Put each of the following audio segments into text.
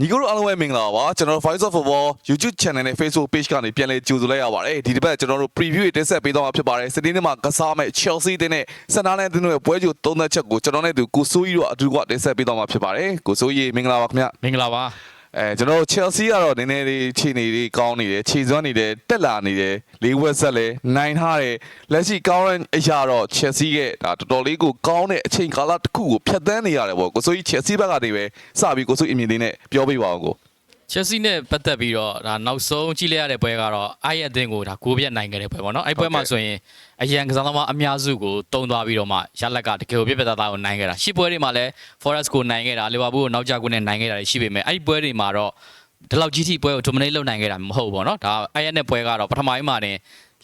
ညီကိုတို့အားလုံးပဲမင်္ဂလာပါကျွန်တော်တို့ Voice of Football YouTube Channel နဲ့ Facebook Page ကနေပြန်လည်ကြိုဆိုလိုက်ရပါတယ်ဒီတစ်ပတ်ကျွန်တော်တို့ preview တွေတင်ဆက်ပေးသွားမှာဖြစ်ပါတယ်စနေနေ့မှာကစားမဲ့ Chelsea တင်းနဲ့စနာလန်တင်းတို့ရဲ့ပွဲကြိုသုံးသက်ချက်ကိုကျွန်တော်နဲ့သူကိုစိုးကြီးတို့အတူကတင်ဆက်ပေးသွားမှာဖြစ်ပါတယ်ကိုစိုးကြီးမင်္ဂလာပါခင်ဗျမင်္ဂလာပါ အဲကျွန်တော်တို့ Chelsea ကတော့နည်းနည်းလေးခြေနေလေးကောင်းနေတယ်ခြေစွမ်းနေတယ်တက်လာနေတယ်လေးဝက်ဆက်လဲနိုင်ထားတယ်လက်ရှိကောင်းတဲ့အရာတော့ Chelsea ရဲ့ဒါတော်တော်လေးကိုကောင်းတဲ့အချိန်ကာလတစ်ခုကိုဖျက်ဆီးနေရတယ်ပေါ့ကိုစိုးကြီး Chelsea ဘက်ကနေပဲစပြီးကိုစိုးအမြင်လေးနဲ့ပြောပြပါအောင်ကို ချက်စီနဲ့ပတ်သက်ပြီးတော့ဒါနောက်ဆုံးကြည့်လိုက်ရတဲ့ပွဲကတော့အိုင်ရအသင်းကိုဒါကိုပြက်နိုင်ခဲ့တဲ့ပွဲပေါ့နော်အဲ့ပွဲမှာဆိုရင်အရန်ကစားသမားအများစုကိုတုံသွားပြီးတော့မှရလက်ကတကယ်ကိုပြက်ပြက်သားသားကိုနိုင်ခဲ့တာရှစ်ပွဲတွေမှာလည်း Forest ကိုနိုင်ခဲ့တာလီဗာပူးကိုနောက်ကျကိုနဲ့နိုင်ခဲ့တာရှိပေမဲ့အဲ့ဒီပွဲတွေမှာတော့ဒီလောက်ကြီးထိပွဲကို dominate လုပ်နိုင်ခဲ့တာမဟုတ်ဘူးပေါ့နော်ဒါအိုင်ရနဲ့ပွဲကတော့ပထမပိုင်းမှာနေ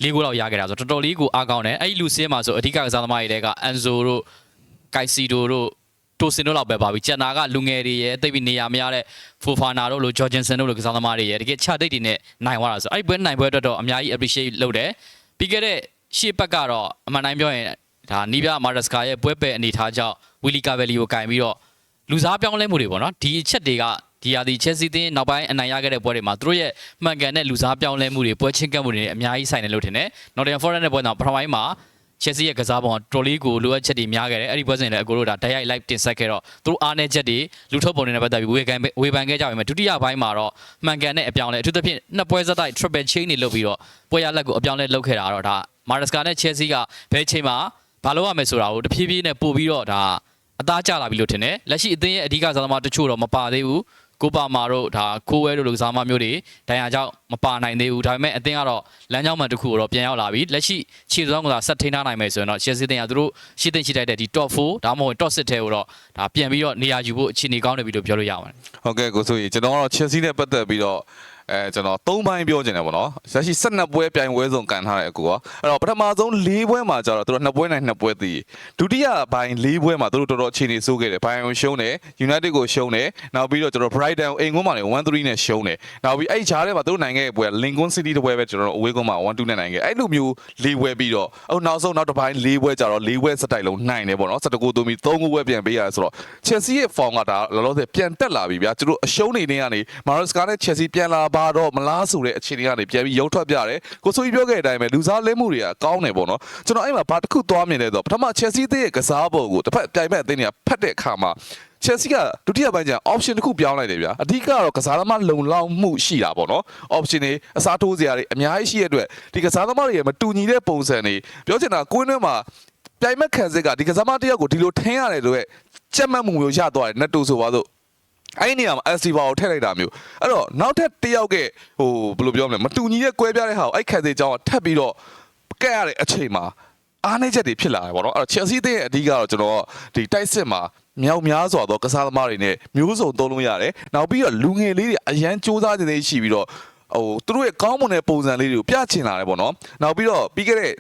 လေးဂိုးလောက်ရခဲ့တာဆိုတော့တော်တော်လေးကိုအားကောင်းတယ်အဲ့ဒီလူစင်းမှာဆိုအဓိကကစားသမားတွေတဲကအန်ဇိုတို့ကိုက်စီဒိုတို့ တိုစင်တို့လောက်ပဲပါပြီကျန်တာကလူငယ်တွေရဲ့တိတ်ပြီးနေရာမရတဲ့ဖိုဖာနာတို့လိုဂျော်ဂျင်ဆန်တို့လိုကစားသမားတွေရဲ့တကယ်ချတိတ်တွေနဲ့နိုင်သွားတာဆိုအဲ့ဒီပွဲနိုင်ပွဲအတွက်တော့အများကြီး appreciate လုပ်တယ်ပြီးခဲ့တဲ့ရှေ့ဘက်ကတော့အမှန်တိုင်းပြောရင်ဒါနီးပြမာရစကာရဲ့ပွဲပယ်အနေထားကြောင့်ဝီလီကာဗယ်လီကိုကင်ပြီးတော့လူစားပြောင်းလဲမှုတွေပေါ့နော်ဒီအချက်တွေကဒီဟာဒီချက်စီတင်းနောက်ပိုင်းအနိုင်ရခဲ့တဲ့ပွဲတွေမှာသူတို့ရဲ့မှန်ကန်တဲ့လူစားပြောင်းလဲမှုတွေပွဲချင်းကပ်မှုတွေနဲ့အများကြီးဆိုင်တယ်လို့ထင်တယ်။ Nottingham Forest နဲ့ပွဲတော့ပထမပိုင်းမှာ ချက်စီရဲ့ကစားပုံကတော်လေးကိုလိုအပ်ချက်တွေများခဲ့တယ်အဲ့ဒီပွဲစဉ်လည်းအကိုတို့ဒါတိုက်ရိုက် live တင်ဆက်ခဲ့တော့သူတို့အားနည်းချက်တွေလူထုတ်ပုံတွေနဲ့ပတ်သက်ပြီးဝေကန်ဝေဖန်ခဲ့ကြပါမယ်ဒုတိယပိုင်းမှာတော့မှန်ကန်တဲ့အပြောင်းလဲအထူးသဖြင့်နှစ်ပွဲဆက်တိုက် triple chain တွေလုပ်ပြီးတော့ပွဲရလက်ကိုအပြောင်းလဲလုပ်ခဲ့တာတော့ဒါမာရစကာနဲ့ချက်စီကဘယ်ချိန်မှာဘာလို့ရမယ်ဆိုတာကိုတဖြည်းဖြည်းနဲ့ပို့ပြီးတော့ဒါအသားကျလာပြီလို့ထင်တယ်လက်ရှိအသင်းရဲ့အဓိကစားသမားတချို့တော့မပါသေးဘူး ကိုပါမာတို့ဒါခိုးဝဲတို့လိုကစားမမျိုးတွေဒဏ်ရာကြောင့်မပါနိုင်သေးဘူးဒါပေမဲ့အသင်းကတော့လမ်းကြောင်းမှန်တစ်ခုကိုတော့ပြန်ရောက်လာပြီလက်ရှိခြေစွမ်းကဆက်ထိန်းထားနိုင်မယ်ဆိုရင်တော့ရှယ်စီတင်ကသူတို့ရှေ့တင်ရှိတိုက်တဲ့ဒီ top 4ဒါမှမဟုတ် top 6ထဲကိုတော့ဒါပြန်ပြီးတော့နေရာယူဖို့အခြေအနေကောင်းနေပြီလို့ပြောလို့ရပါတယ်ဟုတ်ကဲ့ကိုစိုးကြီးကျွန်တော်ကတော့ Chelsea နဲ့ပတ်သက်ပြီးတော့ အဲကျွန်တော်၃ပိုင်းပြောချင်တယ်ပေါ့နော်ဆက်ရှိ12ပွဲပြိုင်ပွဲစုံကန်ထားတယ်အကူကအဲ့တော့ပထမဆုံး၄ပွဲမှာကျတော့သူတို့2ပွဲနိုင်2ပွဲတည်ဒုတိယပိုင်း၄ပွဲမှာသူတို့တော်တော်အခြေအနေဆိုးခဲ့တယ်ဘိုင်ယွန်ရှုံးတယ် United ကိုရှုံးတယ်နောက်ပြီးတော့ကျွန်တော် Brighton ကိုအိမ်ကွန်းမှာနေ1-3နဲ့ရှုံးတယ်နောက်ပြီးအဲ့ဂျားထဲမှာသူတို့နိုင်ခဲ့တဲ့ပွဲ Lincoln City တပွဲပဲကျွန်တော်အဝေးကွန်းမှာ1-2နဲ့နိုင်ခဲ့အဲ့လိုမျိုး၄ပွဲပြီးတော့အခုနောက်ဆုံးနောက်တစ်ပိုင်း၄ပွဲကျတော့၄ပွဲစတိုက်လုံးနိုင်တယ်ပေါ့နော်19ကိုသွင်းပြီး3ပွဲပြန်ပေးရတယ်ဆိုတော့ Chelsea ရဲ့ form ကဒါလောလောဆယ်ပြန်တက်လာပြီဗျာသူတို့အရှုံးနေနေကနေ Maresca နဲ့ Chelsea ပြန်လာပါတော့မလားဆိုတဲ့အခြေအနေကနေပြန်ပြီးရုံထွက်ပြတယ်ကိုဆိုကြီးပြောခဲ့တဲ့အတိုင်းပဲလူစားလဲမှုတွေကကောင်းတယ်ပေါ့နော်ကျွန်တော်အဲ့မှာဘာတစ်ခုသွားမြင်လဲဆိုတော့ပထမ Chelsea တဲ့ကစားပုံကိုတစ်ဖက်ပြိုင်ဘက်အသင်းတွေကဖတ်တဲ့အခါမှာ Chelsea ကဒုတိယပိုင်းကျရင် option တစ်ခုပြောင်းလိုက်တယ်ဗျာအဓိကတော့ကစားသမားလုံလောက်မှုရှိတာပေါ့နော် option တွေအစားထိုးစရာတွေအများကြီးရှိတဲ့အတွက်ဒီကစားသမားတွေရဲ့မတူညီတဲ့ပုံစံတွေပြောချင်တာကွင်းထဲမှာပြိုင်ဘက်ခံစစ်ကဒီကစားသမားတစ်ယောက်ကိုဒီလိုထင်းရတယ်လို့ရဲ့ကြက်မှတ်မှုမျိုးရသွားတယ်နတ်တူဆိုပါစို့ အဲ့ဒီနေရာမှာ SD ဘာကိုထည့်လိုက်တာမျိုးအဲ့တော့နောက်ထပ်တစ်ယောက်ကဟိုဘယ်လိုပြောမလဲမတူညီတဲ့ကွဲပြားတဲ့ဟာကိုအဲ့ခက်သေးကြောင်းထပ်ပြီးတော့ကဲရတဲ့အချိန်မှာအားနည်းချက်တွေဖြစ်လာတယ်ပေါ့နော်အဲ့တော့ Chelsea တဲ့ရဲ့အဓိကတော့ကျွန်တော်ဒီတိုက်စစ်မှာမြောက်များစွာသောကစားသမားတွေနဲ့မျိုးစုံသုံးလို့ရတယ်နောက်ပြီးတော့လူငယ်လေးတွေအရန်စူးစမ်းနေရှိပြီးတော့ဟိုသူတို့ရဲ့ကောင်းမွန်တဲ့ပုံစံလေးတွေကိုပြချင်လာတယ်ပေါ့နော်နောက်ပြီးတော့ပြီးခဲ့တဲ့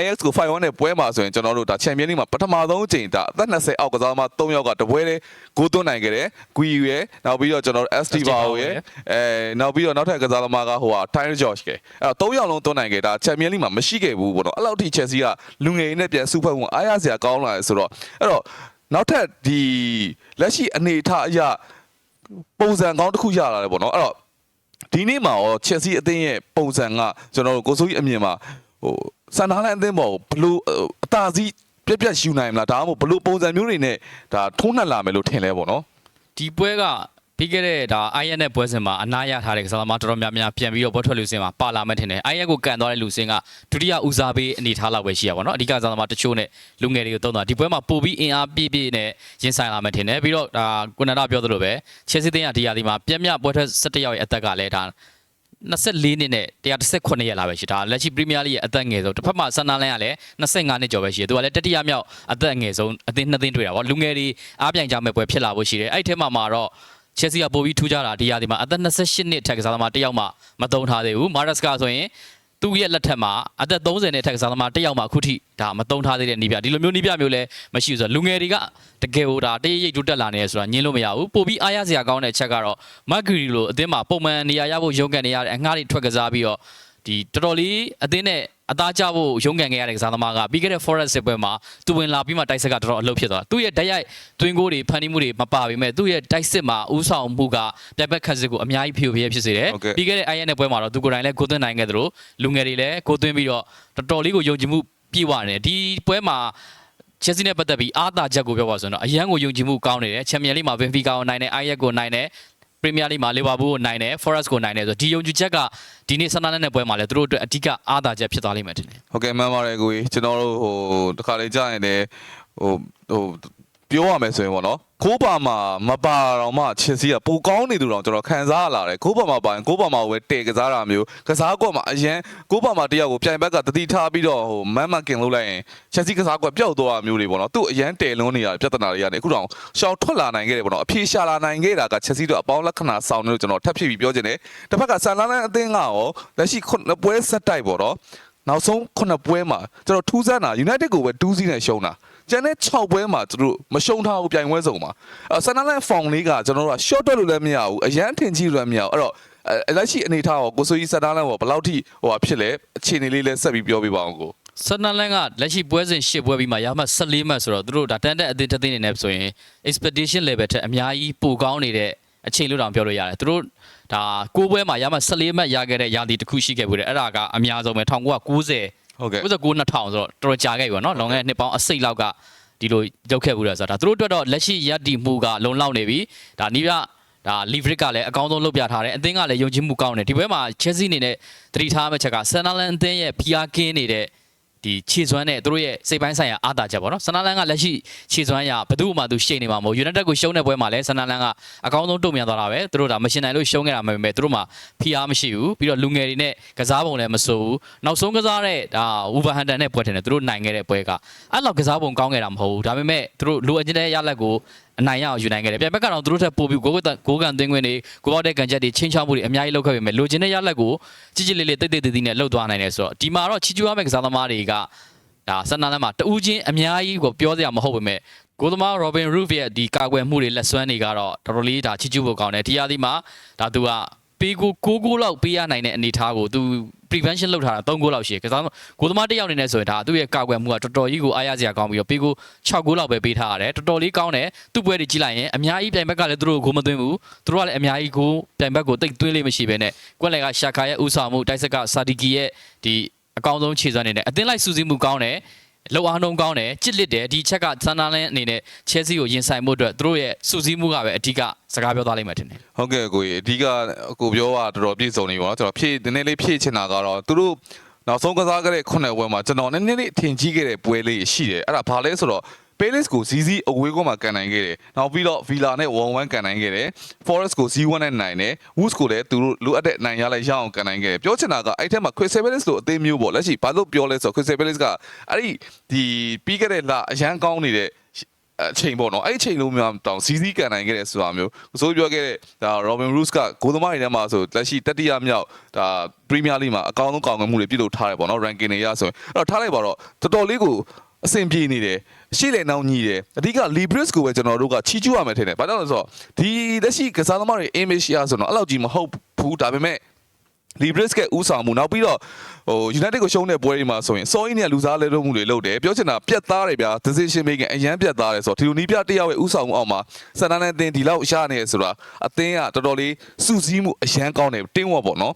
IS ကို5-1နဲ့ပွဲမှာဆိုရင်ကျွန်တော်တို့ဒါချန်ပီယံလိမှာပထမဆုံးအချိန်ဒါအသက်20အောက်ကစားသမား3ယောက်ကတပွဲလေးဂိုးသွင်းနိုင်ခဲ့တယ်။ဂွီရယ်နောက်ပြီးတော့ကျွန်တော်တို့ SD ဘာဝရယ်အဲနောက်ပြီးတော့နောက်ထပ်ကစားသမားကဟိုဟာ Tyler George ကဲအဲ့တော့3ယောက်လုံးသွင်းနိုင်ခဲ့ဒါချန်ပီယံလိမှာမရှိခဲ့ဘူးပေါ့နော်။အဲ့လောက်ထိ Chelsea ကလူငယ်တွေနဲ့ပြန်စုဖွဲ့မှုအားရစရာကောင်းလာတယ်ဆိုတော့အဲ့တော့နောက်ထပ်ဒီလက်ရှိအနေအထားအရပုံစံကောင်းတစ်ခုရလာတယ်ပေါ့နော်။အဲ့တော့ဒီနေ့မှာရော Chelsea အသင်းရဲ့ပုံစံကကျွန်တော်တို့ကိုစိုးကြီးအမြင်မှာဟို စန္ဒာလန်အသင်းပေါ်ဘလို့အသာစီးပြက်ပြက်ယူနိုင်မလားဒါမှမဟုတ်ဘလို့ပုံစံမျိုးတွေနဲ့ဒါထုံးနှက်လာမယ်လို့ထင်လဲပေါ့နော်ဒီပွဲကပြီးခဲ့တဲ့ဒါ IN နဲ့ပွဲစဉ်မှာအနားရထားတဲ့ကစားသမားတော်တော်များများပြန်ပြီးတော့ပွဲထွက်လူစင်မှာပါလာမှထင်တယ် IN ကိုကန်သွားတဲ့လူစင်ကဒုတိယဦးစားပေးအနေထားလောက်ပဲရှိရပါတော့အဓိကကစားသမားတချို့နဲ့လူငယ်တွေကိုတုံးသွားဒီပွဲမှာပို့ပြီးအင်အားပြည့်ပြည့်နဲ့ရင်ဆိုင်လာမှထင်တယ်ပြီးတော့ဒါကိုနန္ဒပြောသလိုပဲချက်စီတင်းကဒီရာဒီမှာပြက်မြပွဲထွက်17ရောက်ရဲ့အသက်ကလည်းဒါ 24နှစ်နဲ့118ရက်လာပဲရှိဒါလက်ရှိပရီးမီးယားလိရဲ့အသက်ငယ်ဆုံးတစ်ဖက်မှာဆန်နာလန်ကလည်း25နှစ်ကျော်ပဲရှိတယ်သူကလည်းတတိယမြောက်အသက်ငယ်ဆုံးအသင်းနှစ်သင်းတွေ့တာပေါ့လူငယ်တွေအားပြိုင်ကြမဲ့ပွဲဖြစ်လာဖို့ရှိတယ်အဲ့ဒီထဲမှာမှာတော့ချက်စီကပို့ပြီးထူးခြားတာဒီရာဒီမှာအသက်28နှစ်ထက်ကစားသမားတစ်ယောက်မှမတုံးထားသေးဘူးမာရက်စကာဆိုရင် သူ့ရဲ့လက်ထက်မှာအသက်30နဲ့ထက်ကစားသမားတစ်ယောက်မှအခုထိဒါမတုံးထားသေးတဲ့နီးပြဒီလိုမျိုးနီးပြမျိုးလည်းမရှိဘူးဆိုတော့လူငယ်တွေကတကယ်ဟိုဒါတရရိတ်တိုးတက်လာနေရဆိုတာညင်းလို့မရဘူးပို့ပြီးအားရစရာကောင်းတဲ့အချက်ကတော့မက်ဂရီလိုအသင်းမှာပုံမှန်နေရာရဖို့ရုန်းကန်နေရတဲ့အငှားတွေထွက်ကစားပြီးတော့ ဒီတော်တော်လေးအသင်းနဲ့အသားကျဖို့ရုန်းကန်ခဲ့ရတဲ့ကစားသမားကပြီးခဲ့တဲ့ Forest စစ်ပွဲမှာသူဝင်လာပြီးမှတိုက်စစ်ကတော်တော်အလုပ်ဖြစ်သွားတာသူ့ရဲ့တိုက်ရိုက်တွင်းကိုတွေဖန်တီးမှုတွေမပါပေမဲ့သူ့ရဲ့တိုက်စစ်မှာဥဆောင်မှုကပြက်ပက်ခတ်စစ်ကိုအများကြီးဖြိုဖျက်ဖြစ်စေတယ်ဟုတ်ကဲ့ပြီးခဲ့တဲ့ IN နဲ့ပွဲမှာတော့သူကိုယ်တိုင်လည်းကိုသွင်းနိုင်ခဲ့သလိုလူငယ်တွေလည်းကိုသွင်းပြီးတော့တော်တော်လေးကိုယုံကြည်မှုပြည့်ဝနေတယ်ဒီပွဲမှာချက်စီနဲ့ပတ်သက်ပြီးအာသာချက်ကိုပြောပါဆိုရင်တော့အရန်ကိုယုံကြည်မှုကောင်းနေတယ်ချန်ပီယံလိမှာဘင်ဖီကာကိုနိုင်တယ်အိုင်ယက်ကိုနိုင်တယ် ပရီးမီးယားလိမှာလီဗာပူးကိုနိုင်တယ်ဖော်ရက်စ်ကိုနိုင်တယ်ဆိုတော့ဒီယုံကြည်ချက်ကဒီနေ့ဆန္ဒနဲ့ပွဲမှာလည်းသူတို့အတွက်အဓိကအာသာချက်ဖြစ်သွားလိမ့်မယ်ထင်တယ်ဟုတ်ကဲ့မှန်ပါတယ်ကိုကြီးကျွန်တော်တို့ဟိုတခါလေကြာရင်လည်းဟိုဟို ပြောရမယ်ဆိုရင်ပေါ့နော်ကိုးပါမှာမပါတော့မှချစ်စီကပိုကောင်းနေသူတော့ကျွန်တော်ခံစားလာတယ်ကိုးပါမှာပါရင်ကိုးပါမှာပဲတဲကစားတာမျိုးကစားကွက်မှာအရင်ကိုးပါမှာတယောက်ကိုပြိုင်ဘက်ကတတိထားပြီးတော့ဟိုမန်မကင်လုပ်လိုက်ရင်ချက်စီကစားကွက်ပျောက်သွားတာမျိုးတွေပေါ့နော်သူ့အရင်တဲလုံးနေရပြဿနာတွေကနေအခုတော့ရှောင်းထွက်လာနိုင်ခဲ့တယ်ပေါ့နော်အဖြေရှာလာနိုင်ခဲ့တာကချက်စီတို့အပေါင်းလက္ခဏာဆောင်နေလို့ကျွန်တော်ထပ်ဖြစ်ပြီးပြောချင်တယ်တစ်ဖက်ကဆန်လာလန်အသင်းကရောလက်ရှိခုနှစ်ပွဲဆက်တိုက်ပေါ့နော် နောက်ဆုံး9ပွဲမှာကျွန်တော်ထူးဆန်းတာ United ကိုပဲ2စီးနဲ့ရှုံးတာကျန်တဲ့6ပွဲမှာသူတို့မရှုံးထားဘူးပြိုင်ပွဲစုံမှာအဲဆန်နလန်ဖောင်လေးကကျွန်တော်တို့က short တက်လို့လည်းမရဘူးအရန်ထင်ကြီးလို့လည်းမရဘူးအဲ့တော့အဲလက်ရှိအနေထားရောကိုဆိုကြီးဆန်နလန်ဘောဘယ်လောက်ထိဟိုဟာဖြစ်လဲအခြေအနေလေးလည်းဆက်ပြီးပြောပြပါအောင်ကိုဆန်နလန်ကလက်ရှိပွဲစဉ်၈ပွဲပြီးမှရမှတ်14မှတ်ဆိုတော့သူတို့ဒါတန်တဲ့အသင်းတစ်သင်းနေနဲ့ဆိုရင် expectation level ထက်အများကြီးပိုကောင်းနေတဲ့အချိန်လို့တောင်ပြောလို့ရတယ်သူတို့ ဒါ9ပွဲမှာရမှတ်14မှတ်ရခဲ့တဲ့ရာသီတစ်ခုရှိခဲ့ဘူးတယ်အဲ့ဒါကအများဆုံးပဲ1990ဟုတ်ကဲ့99 2000ဆိုတော့တော်တော်ကြာခဲ့ပြီပေါ့နော်လွန်ခဲ့တဲ့နှစ်ပေါင်းအစိတ်လောက်ကဒီလိုရောက်ခဲ့ဘူးလဲဆိုတော့ဒါသူတို့အတွက်တော့လက်ရှိရပ်တည်မှုကလုံလောက်နေပြီဒါနီးပြဒါ leverage ကလည်းအကောင်းဆုံးလုပ်ပြထားတယ်အသင်းကလည်းယုံကြည်မှုကောင်းတယ်ဒီဘက်မှာ Chelsea အနေနဲ့သတိထားမယ့်ချက်က Sunderland အသင်းရဲ့ဖိအားကင်းနေတဲ့ ဒီခြေစွမ်းနဲ့သူတို့ရဲ့စိတ်ပိုင်းဆိုင်ရာအားသာချက်ပေါ့နော်ဆန်နာလန်ကလက်ရှိခြေစွမ်းရဘယ်သူ့မှသူရှိနေမှာမဟုတ် United ကိုရှုံးတဲ့ပွဲမှာလည်းဆန်နာလန်ကအကောင်းဆုံးတုံ့ပြန်သွားတာပဲသူတို့ဒါမရှင်နိုင်လို့ရှုံးခဲ့တာမဟုတ်ပေမဲ့သူတို့မှာဖိအားမရှိဘူးပြီးတော့လူငယ်တွေနဲ့ကစားပုံလည်းမစိုးဘူးနောက်ဆုံးကစားတဲ့ဒါ Wolverhampton နဲ့ပွဲထင်တယ်သူတို့နိုင်ခဲ့တဲ့ပွဲကအဲ့လောက်ကစားပုံကောင်းခဲ့တာမဟုတ်ဘူးဒါပေမဲ့သူတို့လိုအပ်တဲ့ရလက်ကို အနိုင်ရအောင်ယူနိုင်ခဲ့တယ်ပြန်ဘက်ကတော့သူတို့ထက်ပိုပြီးကိုကိုကိုကန်သွင်းခွင့်တွေကိုပေါက်တဲ့ကန်ချက်တွေချင်းချောင်းမှုတွေအများကြီးလုပ်ခဲ့ပေမဲ့လိုချင်တဲ့ရလက်ကိုကြည်ကြည်လေးလေးတိတ်တိတ်တိတ်တိတ်နဲ့လှုပ်သွားနိုင်တယ်ဆိုတော့ဒီမှာတော့ချီကျူရမယ့်ကစားသမားတွေကဒါဆန်နာလန်မှာတူးချင်းအများကြီးကိုပြောစရာမဟုတ်ပေမဲ့ကိုသမား Robin Roof ရဲ့ဒီကာကွယ်မှုတွေလက်စွမ်းတွေကတော့တော်တော်လေးဒါချီချူဖို့ကောင်းတယ်ဒီရာသီမှာဒါသူက ပေးကို6ဂိုးလောက်ပေးရနိုင်တဲ့အနေအထားကိုသူ prevention လုပ်ထားတာ3ဂိုးလောက်ရှိတယ်ကစားကိုသမားတစ်ယောက်အနေနဲ့ဆိုရင်ဒါသူ့ရဲ့ကာကွယ်မှုကတော်တော်ကြီးကိုအားရစရာကောင်းပြီးတော့ပေးကို6ဂိုးလောက်ပဲပေးထားရတယ်တော်တော်လေးကောင်းတယ်သူ့ပွဲတွေကြည့်လိုက်ရင်အများကြီးပြိုင်ဘက်ကလည်းသူတို့ကိုဂိုးမသွင်းဘူးသူတို့ကလည်းအများကြီးကိုပြိုင်ဘက်ကိုတိတ်သွင်းလေးမရှိဘဲနဲ့ကွက်လက်ကရှာခါရဲ့ဥဆောင်မှုတိုက်ဆက်ကစာဒီကီရဲ့ဒီအကောင်းဆုံးခြေစွမ်းနေတယ်အသင်းလိုက်စူးစီးမှုကောင်းတယ် လောက်အားလုံးကောင်းတယ်ကြစ်လစ်တယ်ဒီချက်ကဆန်နာလန်အနေနဲ့ချဲစီကိုရင်ဆိုင်မှုအတွက်သူတို့ရဲ့စူးစီးမှုကပဲအဓိကစကားပြောသွားလိမ့်မယ်ထင်တယ်ဟုတ်ကဲ့ကိုကြီးအဓိကကိုပြောတာတော်တော်ပြည့်စုံနေပြီပေါ့နော်ကျွန်တော်ဖြည့်နည်းနည်းလေးဖြည့်ချင်တာကတော့သူတို့နောက်ဆုံးကစားခဲ့တဲ့ခုနှစ်ပွဲမှာကျွန်တော်နည်းနည်းလေးအထင်ကြီးခဲ့တဲ့ပွဲလေးရှိတယ်အဲ့ဒါဘာလဲဆိုတော့ Palace ကို ZZ အဝေးကွန်းမှာကန်နိုင်ခဲ့တယ်။နောက်ပြီးတော့ Villa နဲ့1-1ကန်နိုင်ခဲ့တယ်။ Forest ကို0-1နဲ့နိုင်တယ်။ Wolves ကိုလည်းသူတို့လိုအပ်တဲ့နိုင်ရလိုက်ရအောင်ကန်နိုင်ခဲ့တယ်။ပြောချင်တာကအဲ့ထက်မှာ Crystal Palace လို့အသေးမျိုးပေါ့လက်ရှိဘာလို့ပြောလဲဆိုတော့ Crystal Palace ကအဲ့ဒီဒီပြီးခဲ့တဲ့လအရန်ကောင်းနေတဲ့အချိန်ပေါ့နော်အဲ့ဒီအချိန်လုံးများတောင်စီစီကန်နိုင်ခဲ့တယ်ဆိုတာမျိုးဆိုပြောခဲ့တဲ့ဒါ Robin Roos ကဂိုးသမားတွေထဲမှာဆိုလက်ရှိတတိယမြောက်ဒါ Premier League မှာအကောင်းဆုံးကောင်းမှုတွေပြုလုပ်ထားတယ်ပေါ့နော် ranking တွေရဆိုရင်အဲ့တော့ထားလိုက်ပါတော့တော်တော်လေးကိုအဆင်ပြေနေတယ် ရှေ့လေနောက်ညီတယ်အဓိက Libris ကိုပဲကျွန်တော်တို့ကချီးကျူးရမယ်ထင်တယ်ဘာကြောင့်လဲဆိုတော့ဒီလက်ရှိကစားသမားတွေ image ရဆိုတော့အဲ့လောက်ကြီးမဟုတ်ဘူးဒါပေမဲ့ Libris ကဥဆောင်မှုနောက်ပြီးတော့ဟို United ကိုရှုံးတဲ့ပွဲတွေမှာဆိုရင်စောအင်းနဲ့လူစားလဲလို့မှုတွေလုပ်တယ်ပြောချင်တာပြတ်သားတယ်ဗျာ decision making အရန်ပြတ်သားတယ်ဆိုတော့ဒီလိုနီးပြတစ်ယောက်ရဲ့ဥဆောင်မှုအောက်မှာစတန်နဲ့အသင်းဒီလောက်ရနေရဆိုတာအသင်းကတော်တော်လေးစူးစီးမှုအရန်ကောင်းတယ်တင်းဝတ်ပေါ့နော်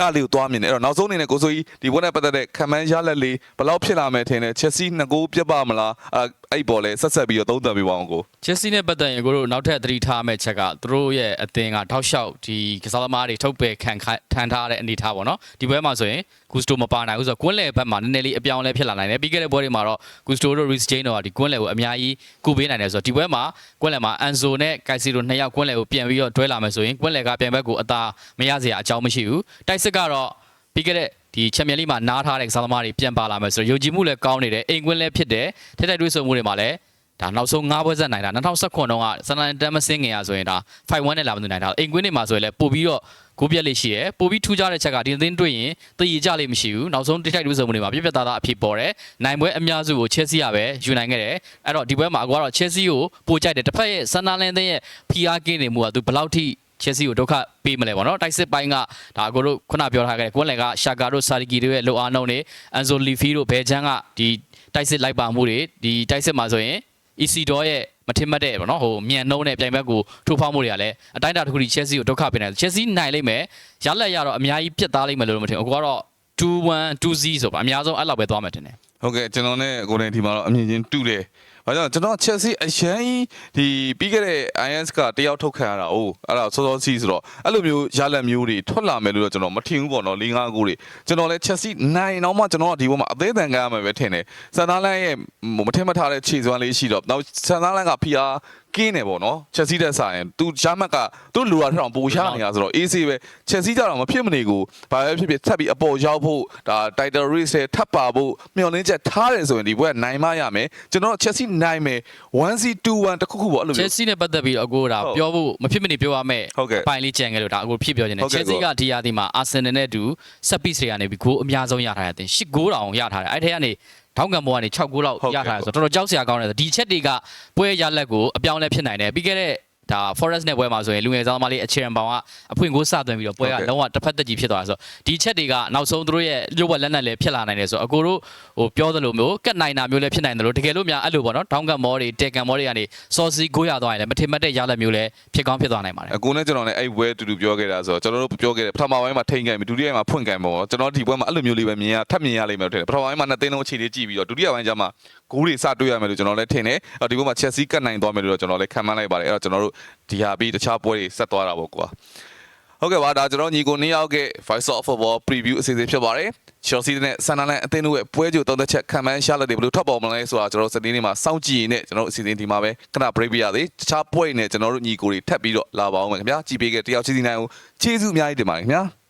အဲ့လေးကိုသွားမြင်တယ်အဲ့တော့နောက်ဆုံးအနေနဲ့ကိုဆိုကြီးဒီဘက်နဲ့ပတ်သက်တဲ့ခံမှန်းရလက်လေးဘယ်လောက်ဖြစ်လာမယ်ထင်လဲချက်စီနှစ်ကိုပြတ်ပါမလားအဲ့ အဲ့ပေါ်လဲဆက်ဆက်ပြီးတော့သုံးသပ်ပေးပါအောင်ကိုချက်စီနဲ့ပတ်သက်ရင်ကိုတို့နောက်ထပ်သတိထားမယ့်ချက်ကသူတို့ရဲ့အသင်းကထောက်လျှောက်ဒီကစားသမားတွေထုတ်ပယ်ခံထန်ထားတဲ့အနေအထားပေါ့နော်ဒီပွဲမှာဆိုရင်ဂူစတိုမပါနိုင်ဘူးဆိုတော့ကွင်းလယ်ဘက်မှာနည်းနည်းလေးအပြောင်းအလဲဖြစ်လာနိုင်တယ်ပြီးခဲ့တဲ့ပွဲတွေမှာတော့ဂူစတိုတို့ Rich Jane တို့ကဒီကွင်းလယ်ကိုအများကြီးကုပေးနိုင်တယ်ဆိုတော့ဒီပွဲမှာကွင်းလယ်မှာအန်ဆိုနဲ့ကိုက်စီတို့နှစ်ယောက်ကွင်းလယ်ကိုပြန်ပြီးတော့တွဲလာမယ်ဆိုရင်ကွင်းလယ်ကပြန်ဘက်ကိုအသာမရစရာအကြောင်းမရှိဘူးတိုက်စစ်ကတော့ပြီးခဲ့တဲ့ ဒီချန်ပီယံလိမှာနားထားတဲ့ကစားသမားတွေပြန်ပါလာမယ်ဆိုတော့ယုံကြည်မှုလည်းကောင်းနေတယ်အိမ်ကွင်းလည်းဖြစ်တယ်ထိတိုက်တွေးဆုံမှုတွေမှာလည်းဒါနောက်ဆုံး၅ပွဲဆက်နိုင်တာ2019တုန်းကစနန်တမ်မစင်းငင်ရဆိုရင်ဒါ5-1နဲ့လာမသူနိုင်တာအိမ်ကွင်းတွေမှာဆိုရင်လည်းပို့ပြီးတော့ကိုပြက်လေးရှိရယ်ပို့ပြီးထူးခြားတဲ့ချက်ကဒီအသင်းတွေ့ရင်တည်ရကြလေးမရှိဘူးနောက်ဆုံးတိထိုက်တူးဆုံမှုတွေမှာပြက်ပြက်သားသားအဖြစ်ပေါ်တယ်နိုင်ပွဲအများစုကို Chelsea ကပဲယူနိုင်ခဲ့တယ်အဲ့တော့ဒီပွဲမှာအကွာတော့ Chelsea ကိုပိုကြိုက်တယ်တစ်ဖက်ရဲ့ဆန်နာလန်အသင်းရဲ့ PR ကင်းနေမှုကသူဘယ်လောက်ထိ ချက်စီကိုဒုက္ခပေးမလဲပေါ့နော်တိုက်စစ်ပိုင်းကဒါအကိုတို့ခုနပြောထားခဲ့တဲ့ကွန်လက်ကရှာကာတို့ဆာဒီကီတို့ရဲ့လိုအားနှုံးတွေအန်ဆိုလီဖီတို့ဘယ်ချမ်းကဒီတိုက်စစ်လိုက်ပါမှုတွေဒီတိုက်စစ်မှာဆိုရင် EC တော့ရဲ့မထင်မှတ်တဲ့ပေါ့နော်ဟိုမြန်နှုံးတဲ့ပြိုင်ဘက်ကိုထိုးဖောက်မှုတွေကလည်းအတိုင်းအတာတစ်ခုထိ Chelsea ကိုဒုက္ခပေးနေတယ် Chelsea နိုင်လိမ့်မယ်ရလက်ရတော့အများကြီးပြတ်သားလိမ့်မယ်လို့မထင်ဘူးအကိုကတော့2-1 2-0ဆိုပါအများဆုံးအဲ့လောက်ပဲသွားမယ်ထင်တယ်ဟုတ်ကဲ့ကျွန်တော်နဲ့ကိုယ်တိုင်ဒီမှာတော့အမြင်ချင်းတူတယ်။ ဘာကြောင့်လဲကျွန်တော် Chelsea အရန်ကြီးဒီပြီးခဲ့တဲ့ IS ကတယောက်ထုတ်ခံရတာ哦အဲ့ဒါစောစောစီးဆိုတော့အဲ့လိုမျိုးရလက်မျိုးတွေထွက်လာမယ်လို့တော့ကျွန်တော်မထင်ဘူးပေါ့နော်၄၅ကိုတွေကျွန်တော်လည်း Chelsea နိုင်တော့မှကျွန်တော်ကဒီဘက်မှာအသေးအံကရမယ်ပဲထင်တယ်။ဆန်သားလန်ရဲ့မထင်မထားတဲ့ခြေစွမ်းလေးရှိတော့နောက်ဆန်သားလန်ကဖီအား ကင်းနေပေါ့နော် Chelsea တက်ဆိုင်ရင်သူရမက်ကသူ့လူရထအောင်ပိုရနေတာဆိုတော့ AC ပဲ Chelsea ကြတော့မဖြစ်မနေကိုဘာပဲဖြစ်ဖြစ်ထပ်ပြီးအပေါ်ရောက်ဖို့ဒါ title race ထဲထပ်ပါဖို့မျှော်လင့်ချက်ထားတယ်ဆိုရင်ဒီဘက်ကနိုင်မရမယ်ကျွန်တော် Chelsea နိုင်မယ် 1C 2-1တခုခုပေါ့အဲ့လိုမျိုး Chelsea နဲ့ပတ်သက်ပြီးတော့အကိုဒါဟုတ်ပြောဖို့မဖြစ်မနေပြောရမယ်ဟုတ်ကဲ့အပိုင်းလေးကြံခဲ့လို့ဒါအကိုဖြစ်ပြောနေတယ်ဟုတ်ကဲ့ Chelsea ကဒီရာသီမှာ Arsenal နဲ့အတူဆက်ပစ်တွေကနေပြီးဂိုးအများဆုံးရထားတဲ့အတင်10ဂိုးတောင်ရထားတယ်အဲ့ထက်ကနေ ထောင်းကံဘောကနေ6ဂိုးလောက်ဟုတ်ကဲ့ရထားတယ်ဆိုတော့တော်တော်ကြောက်စရာကောင်းတယ်ဆိုဒီချက်တွေကပွဲရလက်ကိုအပြောင်းလဲဖြစ်နိုင်တယ်ပြီးခဲ့တဲ့ ဒါ Forest နဲ့ပွဲမှာဆိုရင်လူငယ်ဆောင်သမားလေးအခြေံပေါင်ကအဖွင့်ကိုစသွင်းပြီးတော့ပွဲကဟုတ်ကဲ့လုံးဝတစ်ဖက်သက်ကြီးဖြစ်သွားတာဆိုတော့ဒီချက်တွေကနောက်ဆုံးသူတို့ရဲ့ရုပ်ဝက်လက်နက်လည်းဖြစ်လာနိုင်တယ်ဆိုတော့အကိုတို့ဟိုပြောသလိုမျိုးကတ်နိုင်တာမျိုးလည်းဖြစ်နိုင်တယ်လို့တကယ်လို့များအဲ့လိုပေါ့နော်ထောင်းကံမောတွေတေကန်မောတွေကနေစော်စီကိုရသွားရင်လည်းမထင်မှတ်တဲ့ရလက်မျိုးလည်းဖြစ်ကောင်းဖြစ်သွားနိုင်ပါတယ်အကိုနဲ့ကျွန်တော်လည်းအဲ့ဘွဲတူတူပြောခဲ့တာဆိုတော့ကျွန်တော်တို့ပြောခဲ့တယ်ပထမပိုင်းမှာထိန်ကန်ပြီဒုတိယပိုင်းမှာဖွင့်ကန်ပေါ့ကျွန်တော်ဒီဘွဲမှာအဲ့လိုမျိုးလေးပဲမြင်ရထပ်မြင်ရလိမ့်မယ်လို့ထင်တယ်ပထမပိုင်းမှာနှစ်သိန်းလုံးအခြေလေးကြည့်ပြီးတော့ဒုတိယပိုင်းကျမှ ဂိုးတွေစတွေ့ရမယ်လို့ကျွန်တော်လည်းထင်တယ်အဲ့ဒီဘွဲမှာ Chelsea ကတ်နိုင်သွားမယ်လို့တော့ကျွန်တော်လည်းခံမှန်းလိုက်ပါတယ်အဲ့တော့ကျွန်တော်တို့ဒီဟာပြီးတခြားပွဲတွေဆက်သွားတာပေါ့ကွာဟုတ်ကဲ့ပါဒါကျွန်တော်ညီကိုနှစ်ယောက်က Voice of Football Preview အစီအစဉ်ဖြစ်ပါတယ် Chelsea နဲ့ Sunderland အသင်းတို့ရဲ့ပွဲကြိုသုံးသက်ချက်ခံမှန်းရှာလက်တွေဘယ်လိုထွက်ပေါ်မလဲဆိုတာကျွန်တော်စနေနေ့မှာစောင့်ကြည့်နေကျွန်တော်အစီအစဉ်ဒီမှာပဲခဏ break ပြရသေးတခြားပွဲတွေနဲ့ကျွန်တော်တို့ညီကိုတွေထပ်ပြီးတော့လာပါအောင်မယ်ခင်ဗျာကြည်ပေးခဲ့တယောက်ချင်းစီနိုင်ကိုကျေးဇူးအများကြီးတင်ပါတယ်ခင်ဗျာ